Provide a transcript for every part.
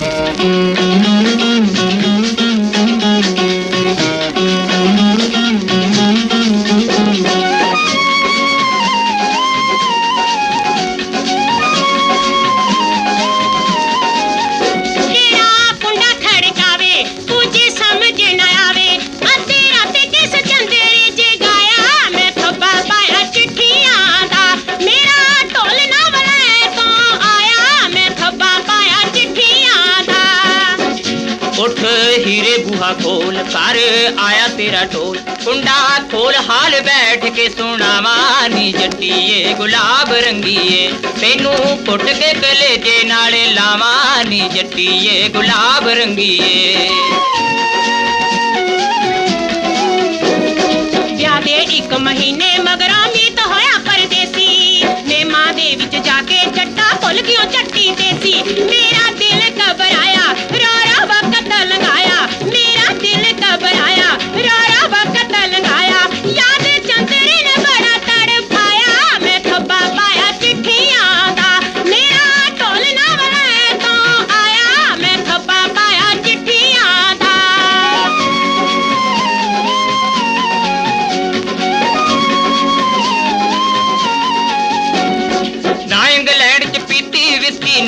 Música ਹੀਰੇ ਖੋਲ ਕਰ ਆਇਆ ਤੇਰਾ ਢੋਲ। ਕੁੰਡਾ ਖੋਲ ਹਾਲ ਬੈਠ ਕੇ ਸੁਣਾਵਾਂ ਨੀ ਜੱਟੀਏ, ਗੁਲਾਬ ਰੰਗੀਏ। ਤੈਨੂੰ ਪੁੱਟ ਕੇ ਕਲੇਜੇ ਨਾਲੇ ਲਾਵਾਂ ਨੀ ਜੱਟੀਏ, ਗੁਲਾਬ ਰੰਗੀਏ। ਵਿਆਹ ਦੇ ਇੱਕ ਮਹੀਨੇ ਮਗਰਾਂ ਮੀਤ ਹੋਇਆ ਪਰਦੇਸੀ। ਨੇਮਾਂ ਦੇ ਵਿੱਚ ਜਾ ਕੇ ਜੱਟਾ ਭੁੱਲ ਗਿਓ ਚੱਟੀ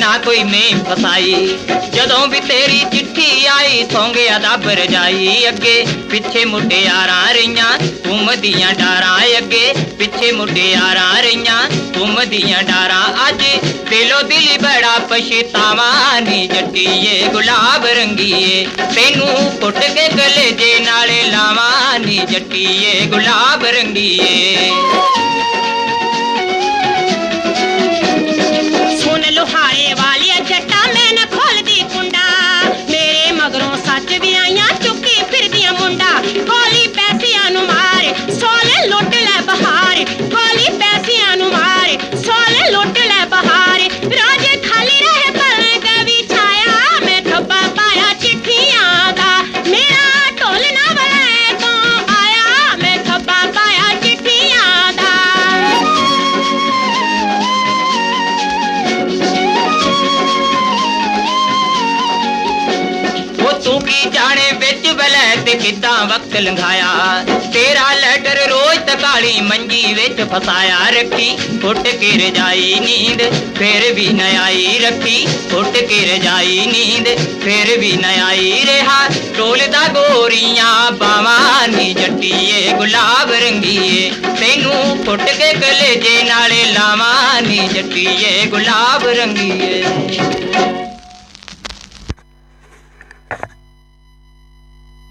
ਨਾ ਕੋਈ ਮੇਂ ਫਸਾਈ। ਜਦੋਂ ਵੀ ਤੇਰੀ ਚਿੱਠੀ ਆਈ ਸੌਂਗਿਆ ਦੱਬ ਰਜਾਈ ਅੱਗੇ। ਪਿੱਛੇ ਮੁਟਿਆਰਾਂ ਰਹੀਆਂ ਘੁੰਮਦੀਆਂ ਡਾਰਾਂ ਅੱਗੇ। ਪਿੱਛੇ ਮੁਟਿਆਰਾਂ ਰਹੀਆਂ ਘੁੰਮਦੀਆਂ ਡਾਰਾਂ ਅੱਜ। ਦਿਲੋਂ ਦਿਲ ਬੜਾ ਪਛਤਾਵਾ, ਨੀ ਜੱਟੀਏ, ਗੁਲਾਬ ਰੰਗੀਏ। ਤੈਨੂੰ ਪੁੱਟ ਕੇ ਗਲੇ ਜੇ ਨਾਲੇ ਲਾਵਾਂ, ਨੀ ਜੱਟੀਏ, ਗੁਲਾਬ ਰੰਗੀਏ। ਉਹ ਤੂੰ ਜਾਣੇ ਵਿੱਚ ਵਲੈਤ ਕਿੱਦਾਂ ਵਕਤ ਲੰਘਾਇਆ। ਤੇਰਾ ਲੈਟਰ ਰੋਜ਼ ਤਕਾਲੀ ਮੰਜੀ ਵਿੱਚ ਫਸਾਇਆ ਰੱਖੀ। ਫੁੱਟ ਕੇ ਰਜਾਈ ਨੀਂਦ ਫਿਰ ਵੀ ਨ ਆਈ ਰੱਖੀ। ਫੁੱਟ ਕੇ ਰਜਾਈ ਨੀਂਦ ਫਿਰ ਵੀ ਨ ਆਈ ਰਿਹਾ ਢੋਲਦਾ ਗੋਰੀਆਂ ਬਾਵਾਂ ਨੀ ਜੱਟੀਏ, ਗੁਲਾਬ ਰੰਗੀਏ। ਤੈਨੂੰ ਫੁੱਟ ਕੇ ਕਲੇਜੇ ਨਾਲੇ ਲਾਵਾਂ ਨੀ ਜੱਟੀਏ, ਗੁਲਾਬ ਰੰਗੀਏ।